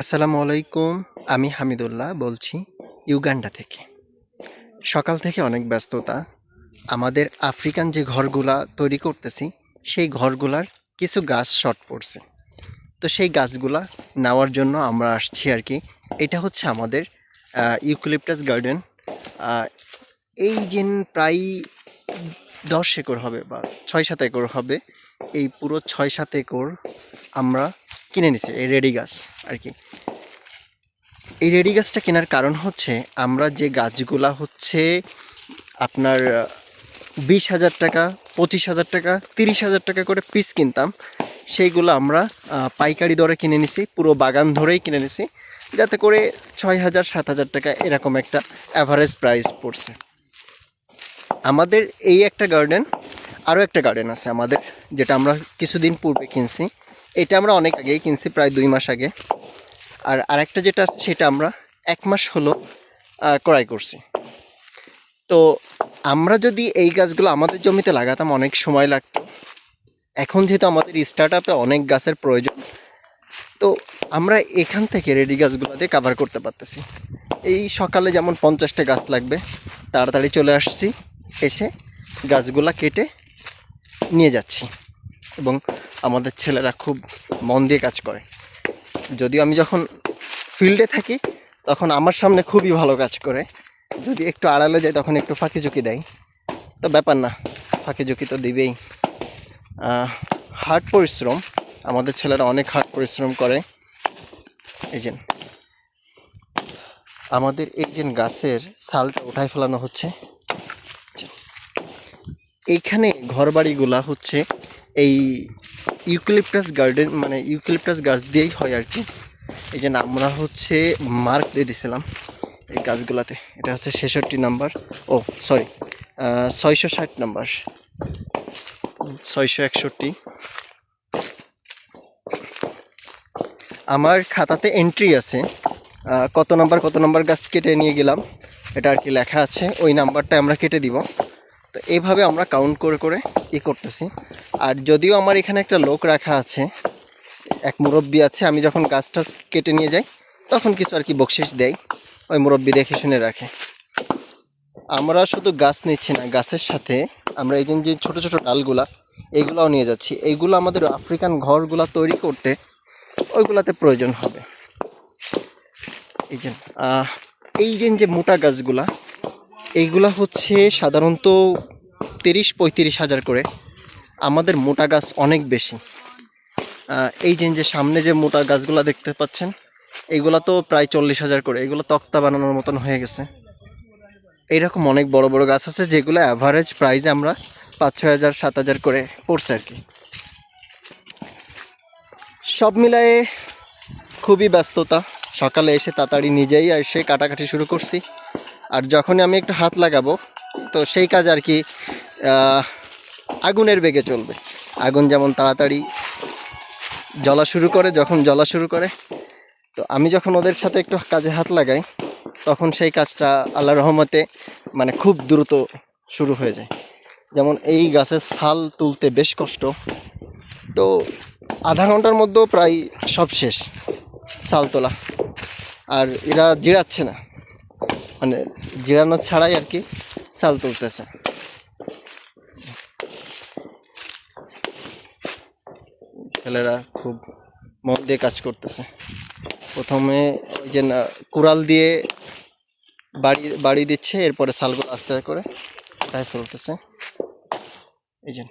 আসসালামু আলাইকুম, আমি হামিদুল্লাহ বলছি ইউগান্ডা থেকে। সকাল থেকে অনেক ব্যস্ততা। আমাদের আফ্রিকান যে ঘরগুলা তৈরি করতেছি, সেই ঘরগুলার কিছু গাছ শর্ট পড়ছে। তো সেই গাছগুলা নেওয়ার জন্য আমরা আসছি আর কি। এটা হচ্ছে আমাদের ইউক্লিপটাস গার্ডেন। এই যে প্রায় দশ একর হবে বা ছয় সাত একর হবে, এই পুরো ছয় সাত একর আমরা কিনে নিছি, এই রেডি গাছ আর কি এই রেডি গাছটা কেনার কারণ হচ্ছে আমরা যে গাছগুলা হচ্ছে আপনার বিশ হাজার টাকা, পঁচিশ হাজার টাকা, তিরিশ হাজার টাকা করে পিস কিনতাম, সেইগুলো আমরা পাইকারি দরে কিনে নিছি, পুরো বাগান ধরেই কিনে নিছি, যাতে করে ছয় হাজার, সাত হাজার টাকা এরকম একটা অ্যাভারেজ প্রাইস পড়ছে। আমাদের এই একটা গার্ডেন আরও একটা গার্ডেন আছে আমাদের, যেটা আমরা কিছুদিন পূর্বে কিনছি। এটা আমরা অনেক আগেই কিনছি, প্রায় দুই মাস আগে। আর আরেকটা যেটা আছে, সেটা আমরা এক মাস হলো ক্রয় করছি। তো আমরা যদি এই গাছগুলো আমাদের জমিতে লাগাতাম, অনেক সময় লাগতো। এখন যেহেতু আমাদের স্টার্ট আপে অনেক গাছের প্রয়োজন, তো আমরা এখান থেকে রেডি গাছগুলো দিয়ে কাভার করতে পারতেছি। এই সকালে যেমন পঞ্চাশটা গাছ লাগবে, তাড়াতাড়ি চলে আসছি, এসে গাছগুলা কেটে নিয়ে যাচ্ছি। এবং আমাদের ছেলেরা খুব মন দিয়ে কাজ করে। যদিও আমি যখন ফিল্ডে থাকি, তখন আমার সামনে খুবই ভালো কাজ করে। যদি একটু আড়ালে যাই, তখন একটু ফাঁকি ঝুঁকি দেয়। তো ব্যাপার না, ফাঁকি ঝুঁকি তো দিবেই। হার্ড পরিশ্রম, আমাদের ছেলেরা অনেক হার্ড পরিশ্রম করে। এই যে, আমাদের এই যে গাছের সালটা উঠায় ফেলানো হচ্ছে। এইখানে ঘরবাড়িগুলা হচ্ছে এই ইউক্লিপটাস গার্ডেন মানে ইউক্লিপটাস গাছ দিয়েই হয় আর কি। এই যে আমরা হচ্ছে মার্ক দিয়ে দিছিলাম এই গাছগুলাতে। এটা হচ্ছে ছেষট্টি নাম্বার। ও সরি ছয়শো ষাট নাম্বার। ছয়শো একষট্টি। আমার খাতাতে এন্ট্রি আছে। কত নাম্বার কত নাম্বার গাছ কেটে নিয়ে গেলাম, এটা আর কি লেখা আছে। ওই নাম্বারটা আমরা কেটে দিব। তো এইভাবে আমরা কাউন্ট করে করে ই করতেছি। আর যদিও আমার এখানে একটা লোক রাখা আছে, এক মুরব্বী আছে, আমি যখন গাছ টাছ কেটে নিয়ে যাই, তখন কিছু আর কি বকশিস দেয় ওই মুরব্বি দেখে শুনে রাখে। আমরা শুধু গাছ নিচ্ছি না, গাছের সাথে আমরা এই যে ছোটো ছোটো ডালগুলা এইগুলাও নিয়ে যাচ্ছি। এইগুলো আমাদের আফ্রিকান ঘরগুলা তৈরি করতে ওইগুলাতে প্রয়োজন হবে। এই যে এই যে যে মোটা গাছগুলা এইগুলা হচ্ছে সাধারণত তিরিশ পঁয়ত্রিশ হাজার করে। আমাদের মোটা গাছ অনেক বেশি। এই যে সামনে যে মোটা গাছগুলো দেখতে পাচ্ছেন এইগুলা তো প্রায় চল্লিশ হাজার করে। এগুলো তক্তা বানানোর মতন হয়ে গেছে। এইরকম অনেক বড় বড় গাছ আছে, যেগুলো অ্যাভারেজ প্রাইসে আমরা পাঁচ ছয় হাজার, সাত হাজার করে পড়ছে আর কি। সব মিলায়ে খুবই ব্যস্ততা। সকালে এসে তাড়াতাড়ি নিজেই এসে কাটাকাটি শুরু করছি। আর যখনই আমি একটু হাত লাগাবো, তো সেই কাজ আর কি আগুনের বেগে চলবে। আগুন যেমন তাড়াতাড়ি জ্বলা শুরু করে, যখন জ্বলা শুরু করে, তো আমি যখন ওদের সাথে একটু কাজে হাত লাগাই, তখন সেই কাজটা আল্লাহ রহমতে মানে খুব দ্রুত শুরু হয়ে যায়। যেমন এই গাছের ছাল তুলতে বেশ কষ্ট। তো আধা ঘণ্টার মধ্যেও প্রায় সব শেষ ছাল তোলা। আর এরা জিরাচ্ছে না। মানে জিরানো ছাড়াই আর কি ছাল তুলতেছে। ছেলেরা খুব মন দিয়ে কাজ করতেছে। প্রথমে ওই যে না, কুড়াল দিয়ে বাড়ি বাড়ি দিচ্ছে, এরপরে শালগুলো আস্তে করে উঠায় ফেলতেছে। এই যে,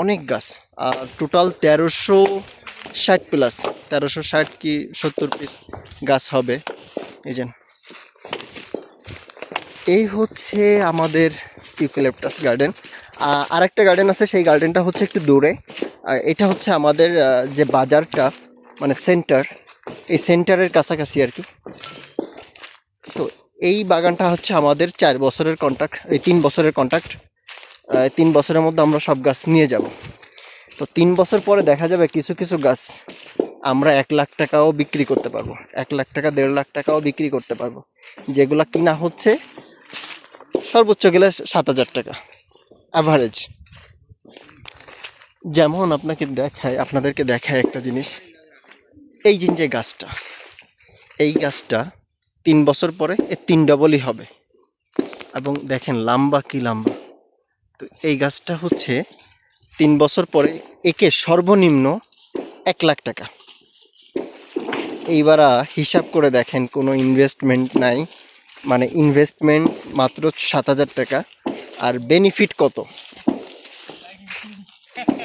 অনেক গাছ, আর টোটাল তেরোশো ষাট প্লাস, তেরোশো ষাট কি সত্তর পিস গাছ হবে। এই যে, এই হচ্ছে আমাদের ইউক্যালিপটাস গার্ডেন। আরেকটা গার্ডেন আছে, সেই গার্ডেনটা হচ্ছে একটু দূরে। এটা হচ্ছে আমাদের যে বাজারটা মানে সেন্টার এই সেন্টারের কাছাকাছি আর কি। তো এই বাগানটা হচ্ছে আমাদের চার বছরের কন্ট্রাক্ট এই তিন বছরের কন্ট্রাক্ট তিন বছরের মধ্যে আমরা সব গাছ নিয়ে যাব। তো তিন বছর পরে দেখা যাবে কিছু কিছু গাছ আমরা এক লাখ টাকাও বিক্রি করতে পারব। এক লাখ টাকা, দেড় লাখ টাকাও বিক্রি করতে পারব। যেগুলা কিনা হচ্ছে সর্বোচ্চ গেলে সাত হাজার টাকা। অ্যাভারেজ যেমন আপনাকে দেখায়, আপনাদেরকে দেখায় একটা জিনিস। এই যে যে গাছটা, এই গাছটা তিন বছর পরে এ তিন ডবলই হবে। এবং দেখেন, লাম্বা কি লম্বা। তো এই গাছটা হচ্ছে তিন বছর পরে একে সর্বনিম্ন এক লাখ টাকা। এইবার হিসাব করে দেখেন, কোনো ইনভেস্টমেন্ট নাই। মানে ইনভেস্টমেন্ট মাত্র সাত হাজার টাকা। আর বেনিফিট কত?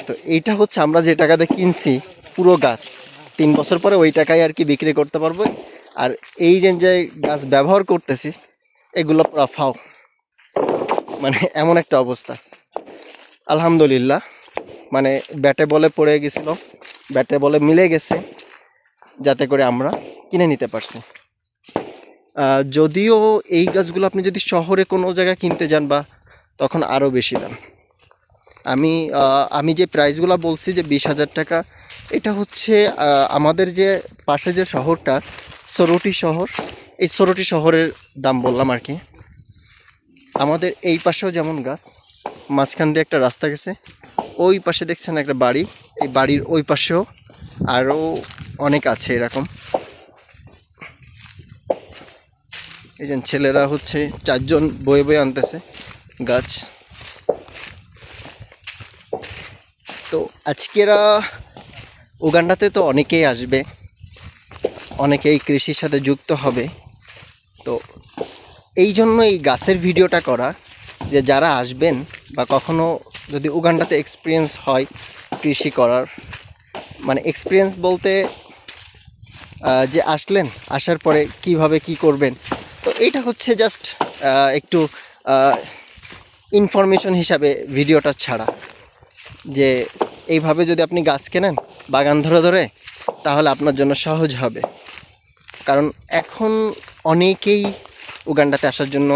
তো এইটা হচ্ছে আমরা যে টাকাতে কিনছি পুরো গাছ। তিন বছর পরে ওই টাকায় আর কি বিক্রি করতে পারব। আর এই যে যে গাছ ব্যবহার করতেছি, এগুলো পুরো ফাও। মানে এমন একটা অবস্থা। আলহামদুলিল্লাহ। মানে ব্যাটে বলে পড়ে গেছিল, ব্যাটে বলে মিলে গেছে, যাতে করে আমরা কিনে নিতে পারছি। যদিও এই গাছগুলো আপনি যদি শহরে কোনো জায়গায় কিনতে যান বা তখন আরও বেশি দাম। আমি আমি যে প্রাইসগুলো বলছি যে বিশ হাজার টাকা, এটা হচ্ছে আমাদের যে পাশে যে শহরটা, সরোটি শহর, এই সরোটি শহরের দাম বললাম আর কি। আমাদের এই পাশেও যেমন গাছ, মাঝখান দিয়ে একটা রাস্তা গেছে, ওই পাশে দেখছেন একটা বাড়ি, এই বাড়ির ওই পাশেও আরও অনেক আছে এরকম। এই যে ছেলেরা হচ্ছে চারজন বয়ে বয়ে আনতেছে। গাছ। তো আজকেরা উগান্ডাতে তো অনেকেই আসবে, অনেকেই কৃষির সাথে যুক্ত হবে। তো এই জন্য এই গাছের ভিডিওটা করা, যে যারা আসবেন বা কখনো যদি উগান্ডাতে এক্সপিরিয়েন্স হয় কৃষি করার মানে এক্সপিরিয়েন্স বলতে যে আসলেন, আসার পরে কীভাবে কি করবেন, তো এইটা হচ্ছে জাস্ট একটু ইনফরমেশন হিসাবে ভিডিওটা ছাড়া। যে এইভাবে যদি আপনি গাছ কেনেন, বাগান ধরে ধরে, তাহলে আপনার জন্য সহজ হবে। কারণ এখন অনেকেই উগান্ডাতে আসার জন্য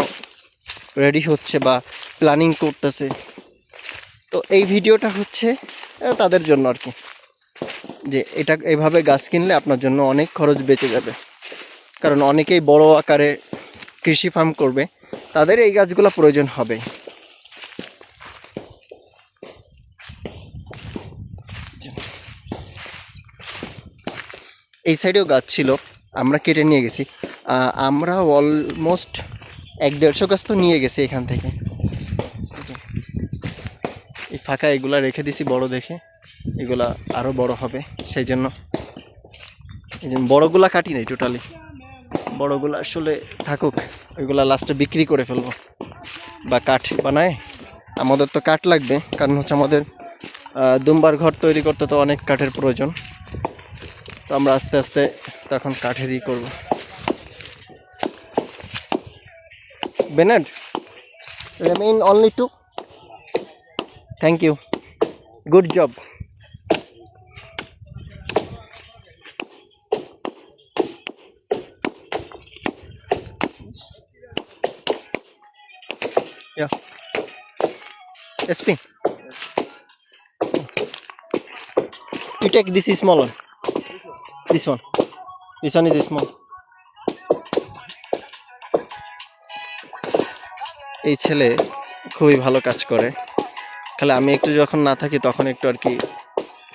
রেডি হচ্ছে বা প্ল্যানিং করতেছে। তো এই ভিডিওটা হচ্ছে তাদের জন্য আর কি। যে এটা, এইভাবে গাছ কিনলে আপনার জন্য অনেক খরচ বেঁচে যাবে। কারণ অনেকেই বড় আকারে কৃষি ফার্ম করবে, তাদের এই গাছগুলো প্রয়োজন হবে। এই সাইডেও গাছ ছিল, আমরা কেটে নিয়ে গেছি। আমরা অলমোস্ট এক দেড়শো গাছ তো নিয়ে গেছি এখান থেকে। এই ফাঁকা এগুলা রেখে দিছি বড় দেখে, এগুলা আরও বড় হবে, সেই জন্য। এই জন্য বড়গুলা কাটি নাই টোটালি বড়গুলা আসলে থাকুক, ওইগুলা লাস্টে বিক্রি করে ফেলব। বা কাঠ বানায়, আমাদের তো কাঠ লাগবে, কারণ হচ্ছে আমাদের দুম্বার ঘর তৈরি করতে তো অনেক কাঠের প্রয়োজন। তো আমরা আস্তে আস্তে তখন কাঠেরই করব বেনাড remain only two thank you good job Yeah. SP. You take this small one. This one. This one is small. এই ছেলে খুবই ভালো কাজ করে। খালি আমি একটু যখন না থাকি তখন একটু আর কি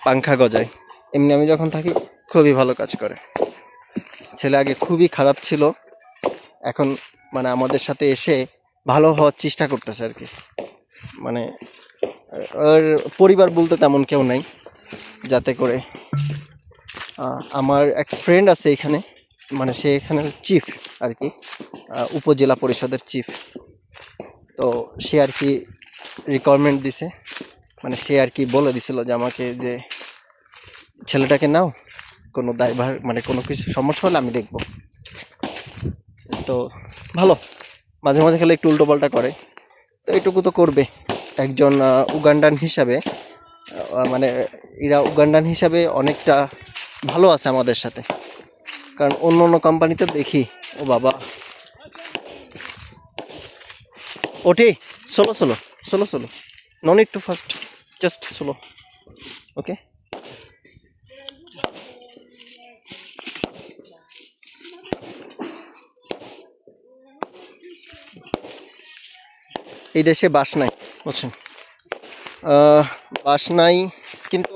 পাংখা গজায় এমনি আমি যখন থাকি খুবই ভালো কাজ করে। ছেলে আগে খুবই খারাপ ছিল। এখন মানে আমাদের সাথে এসে ভালো হওয়ার চেষ্টা করতেছে আর কি। মানে ওর পরিবার বলতে তেমন কেউ নাই। যাতে করে আমার এক ফ্রেন্ড আছে এখানে মানে সে এখানে চিফ আর কি উপজেলা পরিষদের চিফ তো সে আর কি রিকোয়ারমেন্ট দিছে মানে সে আর কি বলে দিছিল যে আমাকে যে, ছেলেটাকে নাও, কোনো দায়ভার মানে কোনো কিছু সমস্যা হলে আমি দেখব। তো ভালো, মাঝে মাঝে খেলে একটু উল্টোপাল্টা করে। তো এইটুকু তো করবে। একজন উগান্ডান হিসাবে মানে এরা উগান্ডান হিসাবে অনেকটা ভালো আছে আমাদের সাথে। কারণ অন্য অন্য কোম্পানিতে দেখি। ও বাবা। ওঠে solo solo solo solo non need to first just solo okay এই দেশে বাস নাই, বুঝছেন? বাস নাই, কিন্তু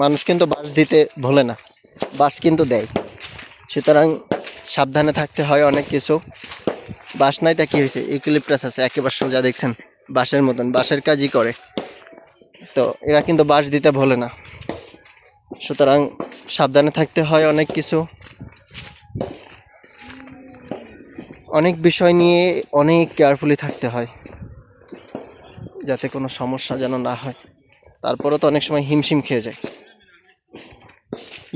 মানুষ কিন্তু বাস দিতে ভোলে না। বাস কিন্তু দেয়। সুতরাং সাবধানে থাকতে হয় অনেক কিছু। বাস নাই তা কি হয়েছে? ইউক্লিপটাস আছে, একেবারে সোজা দেখছেন, বাঁশের মতন, বাঁশের কাজই করে। তো এরা কিন্তু বাঁশ দিতে ভোলে না। সুতরাং সাবধানে থাকতে হয় অনেক কিছু। অনেক বিষয় নিয়ে অনেক কেয়ারফুলি থাকতে হয়, যাতে কোনো সমস্যা যেন না হয়। তারপরও তো অনেক সময় হিমশিম খেয়ে যায়।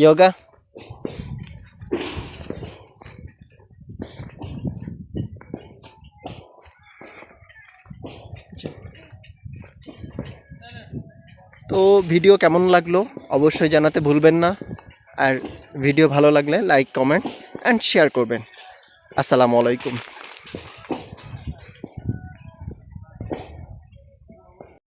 ইয়োগা? তো ভিডিও কেমন লাগল অবশ্যই জানাতে ভুলবেন না। আর ভিডিও ভালো লাগলে লাইক, কমেন্ট অ্যান্ড শেয়ার করবেন। আসসালামু আলাইকুম।